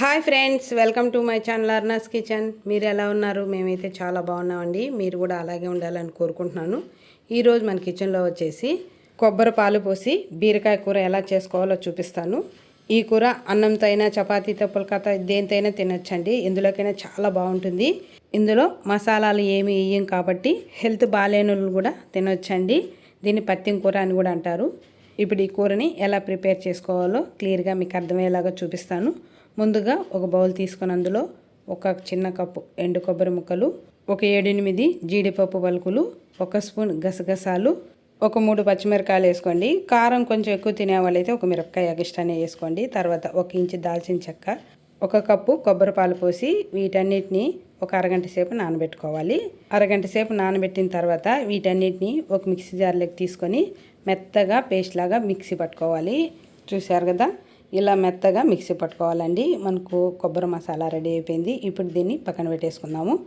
Hi friends welcome to my channel Arna's kitchen మీరు ఎలా ఉన్నారు? మేమైతే చాలా బాగున్నామండి. మీరు కూడా అలాగే ఉండాలని కోరుకుంటున్నాను. ఈరోజు మన కిచెన్లో వచ్చేసి కొబ్బరి పాలు పోసి బీరకాయ కూర ఎలా చేసుకోవాలో చూపిస్తాను. ఈ కూర అన్నంతో అయినా చపాతీతో పుల్కాతో దేనితో అయినా తినొచ్చండి. ఇందులోకైనా చాలా బాగుంటుంది. ఇందులో మసాలాలు ఏమి వేయం కాబట్టి హెల్త్ బాగాలేని కూడా తినొచ్చండి. దీన్ని పత్తిం కూర అని కూడా అంటారు. ఇప్పుడు ఈ కూరని ఎలా ప్రిపేర్ చేసుకోవాలో క్లియర్గా మీకు అర్థమయ్యేలాగా చూపిస్తాను. ముందుగా ఒక బౌల్ తీసుకొని అందులో ఒక చిన్న కప్పు ఎండు కొబ్బరి ముక్కలు ఒక ఏడెనిమిది జీడిపప్పు పలుకులు ఒక స్పూన్ గసగసాలు ఒక మూడు పచ్చిమిరకాయలు వేసుకోండి. కారం కొంచెం ఎక్కువ తినే వాళ్ళైతే ఒక మిరపకాయ ఎక్స్ట్రానే వేసుకోండి. తర్వాత ఒక ఇంచు దాల్చిన చెక్క ఒక కప్పు కొబ్బరి పాలు పోసి వీటన్నిటిని ఒక అరగంట సేపు నానబెట్టుకోవాలి. అరగంట సేపు నానబెట్టిన తర్వాత వీటన్నిటిని ఒక మిక్సీ జార్లోకి తీసుకొని మెత్తగా పేస్ట్ లాగా మిక్సీ పట్టుకోవాలి. చూశారు కదా? ఇలా మెత్తగా మిక్సీ పట్టుకోవాలండి. మనకు కొబ్బరి మసాలా రెడీ అయిపోయింది. ఇప్పుడు దీన్ని పక్కన పెట్టేసుకుందాము.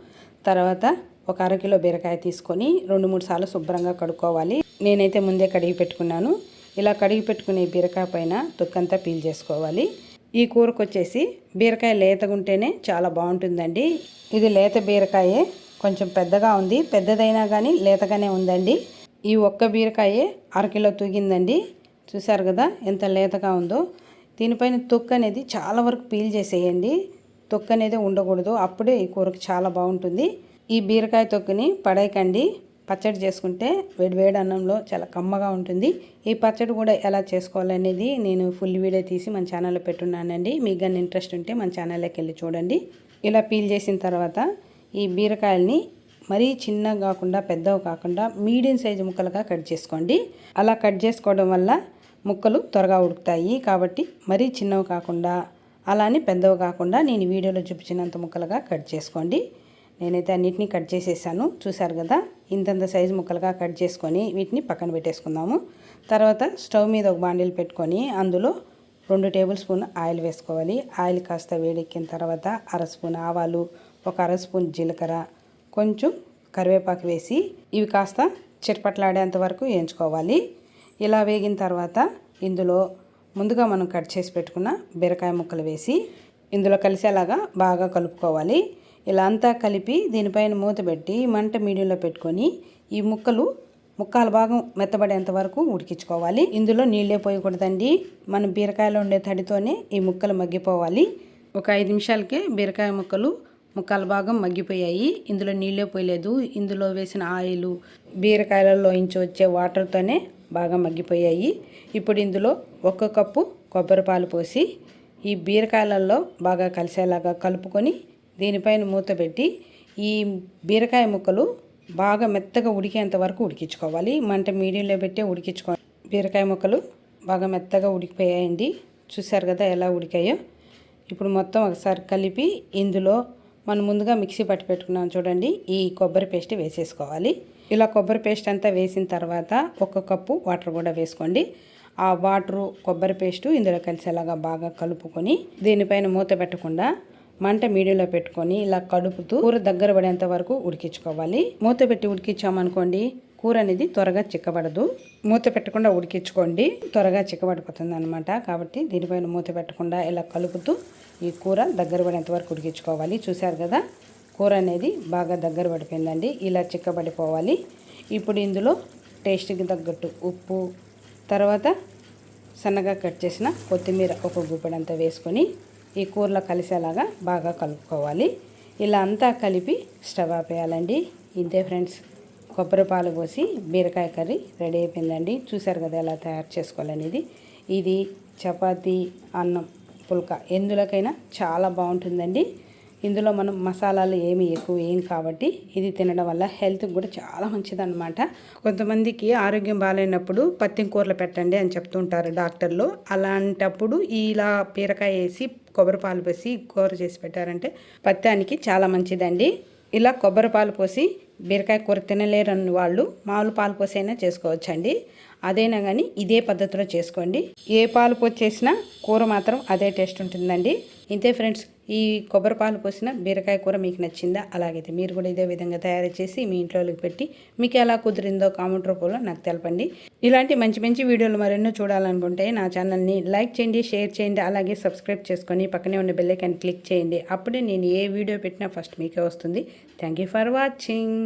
తర్వాత ఒక అరకిలో బీరకాయ తీసుకొని రెండు మూడు సార్లు శుభ్రంగా కడుక్కోవాలి. నేనైతే ముందే కడిగి పెట్టుకున్నాను. ఇలా కడిగి పెట్టుకునే బీరకాయ పైన తొక్కంతా పీల్ చేసుకోవాలి. ఈ కూరకు వచ్చేసి బీరకాయ లేతగా ఉంటేనే చాలా బాగుంటుందండి. ఇది లేత బీరకాయే. కొంచెం పెద్దగా ఉంది. పెద్దదైనా కానీ లేతగానే ఉందండి. ఈ ఒక్క బీరకాయే అరకిలో తూగిందండి. చూసారు కదా ఎంత లేతగా ఉందో. దీనిపైన తొక్కు అనేది చాలా వరకు పీల్ చేసేయండి. తొక్కు అనేది ఉండకూడదు. అప్పుడే ఈ కూరకు చాలా బాగుంటుంది. ఈ బీరకాయ తొక్కుని పడేయకండి. పచ్చడి చేసుకుంటే వేడి వేడి అన్నంలో చాలా కమ్మగా ఉంటుంది. ఈ పచ్చడి కూడా ఎలా చేసుకోవాలనేది నేను ఫుల్ వీడియో తీసి మన ఛానల్లో పెట్టున్నానండి. మీకు కానీ ఇంట్రెస్ట్ ఉంటే మన ఛానల్లోకి వెళ్ళి చూడండి. ఇలా పీల్ చేసిన తర్వాత ఈ బీరకాయల్ని మరీ చిన్నగా కాకుండా పెద్దవి కాకుండా మీడియం సైజు ముక్కలుగా కట్ చేసుకోండి. అలా కట్ చేసుకోవడం వల్ల ముక్కలు త్వరగా ఉడుకుతాయి. కాబట్టి మరీ చిన్నవి కాకుండా అలానే పెద్దవి కాకుండా నేను వీడియోలో చూపించినంత ముక్కలుగా కట్ చేసుకోండి. నేనైతే అన్నిటినీ కట్ చేసేసాను. చూసారు కదా? ఇంతంత సైజు ముక్కలుగా కట్ చేసుకొని వీటిని పక్కన పెట్టేసుకుందాము. తర్వాత స్టవ్ మీద ఒక బాండిల్ పెట్టుకొని అందులో రెండు టేబుల్ స్పూన్ ఆయిల్ వేసుకోవాలి. ఆయిల్ కాస్త వేడెక్కిన తర్వాత అర స్పూన్ ఆవాలు ఒక అర స్పూన్ జీలకర్ర కొంచెం కరివేపాకు వేసి ఇవి కాస్త చిట్పట్లాడేంత వరకు వేయించుకోవాలి. ఇలా వేగిన తర్వాత ఇందులో ముందుగా మనం కట్ చేసి పెట్టుకున్న బీరకాయ ముక్కలు వేసి ఇందులో కలిసేలాగా బాగా కలుపుకోవాలి. ఇలా అంతా కలిపి దీనిపైన మూత పెట్టి మంట మీడియంలో పెట్టుకొని ఈ ముక్కలు ముక్కాల భాగం మెత్తబడేంత వరకు ఉడికించుకోవాలి. ఇందులో నీళ్ళే పోయకూడదండి. మనం బీరకాయలో ఉండే తడితోనే ఈ ముక్కలు మగ్గిపోవాలి. ఒక ఐదు నిమిషాలకే బీరకాయ ముక్కలు ముక్కాల భాగం మగ్గిపోయాయి. ఇందులో నీళ్ళే పోయలేదు. ఇందులో వేసిన ఆయిల్ బీరకాయలలో ఇంచి వచ్చే వాటర్తోనే బాగా మగ్గిపోయాయి. ఇప్పుడు ఇందులో ఒక కప్పు కొబ్బరి పాలు పోసి ఈ బీరకాయలలో బాగా కలిసేలాగా కలుపుకొని దీనిపైన మూత పెట్టి ఈ బీరకాయ ముక్కలు బాగా మెత్తగా ఉడికేంత వరకు ఉడికించుకోవాలి. మంట మీడియంలో పెట్టే ఉడికించుకో బీరకాయ ముక్కలు బాగా మెత్తగా ఉడికిపోయాయండి. చూసారు కదా ఎలా ఉడికాయో? ఇప్పుడు మొత్తం ఒకసారి కలిపి ఇందులో మనం ముందుగా మిక్సీ పట్టి పెట్టుకున్నాం చూడండి. ఈ కొబ్బరి పేస్ట్ వేసేసుకోవాలి. ఇలా కొబ్బరి పేస్ట్ అంతా వేసిన తర్వాత ఒక కప్పు వాటర్ కూడా వేసుకోండి. ఆ వాటరు కొబ్బరి పేస్టు ఇందులో కలిసేలాగా బాగా కలుపుకొని దీనిపైన మూత పెట్టకుండా మంట మీడియంలో పెట్టుకొని ఇలా కడుపుతూ కూర దగ్గర పడేంత వరకు ఉడికించుకోవాలి. మూత పెట్టి ఉడికించామనుకోండి కూర అనేది త్వరగా చిక్కబడదు. మూత పెట్టకుండా ఉడికించుకోండి. త్వరగా చిక్కబడిపోతుంది అనమాట కాబట్టి దీనిపైన మూత పెట్టకుండా ఇలా కలుపుతూ ఈ కూర దగ్గర పడేంత వరకు ఉడికించుకోవాలి. చూశారు కదా? కూర అనేది బాగా దగ్గర పడిపోయిందండి. ఇలా చిక్కబడిపోవాలి. ఇప్పుడు ఇందులో టేస్ట్కి తగ్గట్టు ఉప్పు తర్వాత సన్నగా కట్ చేసిన కొత్తిమీర ఒక గుప్పెడంతా వేసుకొని ఈ కూరలో కలిసేలాగా బాగా కలుపుకోవాలి. ఇలా అంతా కలిపి స్టవ్ ఆపేయాలండి. ఇంతే ఫ్రెండ్స్. కొబ్బరి పాలు పోసి బీరకాయ కర్రీ రెడీ అయిపోయిందండి. చూసారు కదా ఎలా తయారు చేసుకోవాలనేది. ఇది చపాతీ అన్నం పుల్కా ఎందులోకైనా చాలా బాగుంటుందండి. ఇందులో మనం మసాలాలు ఏమి ఎక్కువ ఏం కాబట్టి ఇది తినడం వల్ల హెల్త్కి కూడా చాలా మంచిదన్నమాట. కొంతమందికి ఆరోగ్యం బాగాలేనప్పుడు పత్తి కూరలు పెట్టండి అని చెప్తుంటారు డాక్టర్లు. అలాంటప్పుడు ఇలా బీరకాయ వేసి కొబ్బరి పాలు పోసి కూర చేసి పెట్టారంటే పత్యానికి చాలా మంచిదండి. ఇలా కొబ్బరి పాలు పోసి బీరకాయ కూర తినలేరని వాళ్ళు మామూలు పాలు పోసైనా అయినా చేసుకోవచ్చండి. అదైనా కానీ ఇదే పద్ధతిలో చేసుకోండి. ఏ పాలు పోసి చేసినా కూర మాత్రం అదే టేస్ట్ ఉంటుందండి. ఇంతే ఫ్రెండ్స్ ఈ కొబ్బరి పాలు పోసిన బీరకాయ కూర మీకు నచ్చిందా? అలాగైతే మీరు కూడా ఇదే విధంగా తయారు చేసి మీ ఇంట్లోకి పెట్టి మీకు ఎలా కుదిరిందో కామెంట్ రూపంలో నాకు తెలపండి. ఇలాంటి మంచి మంచి వీడియోలు మరెన్నో చూడాలనుకుంటే నా ఛానల్ని లైక్ చేయండి షేర్ చేయండి అలాగే సబ్స్క్రైబ్ చేసుకొని పక్కనే ఉన్న బెల్లైకాన్ని క్లిక్ చేయండి. అప్పుడే నేను ఏ వీడియో పెట్టినా ఫస్ట్ మీకే వస్తుంది. Thank you for watching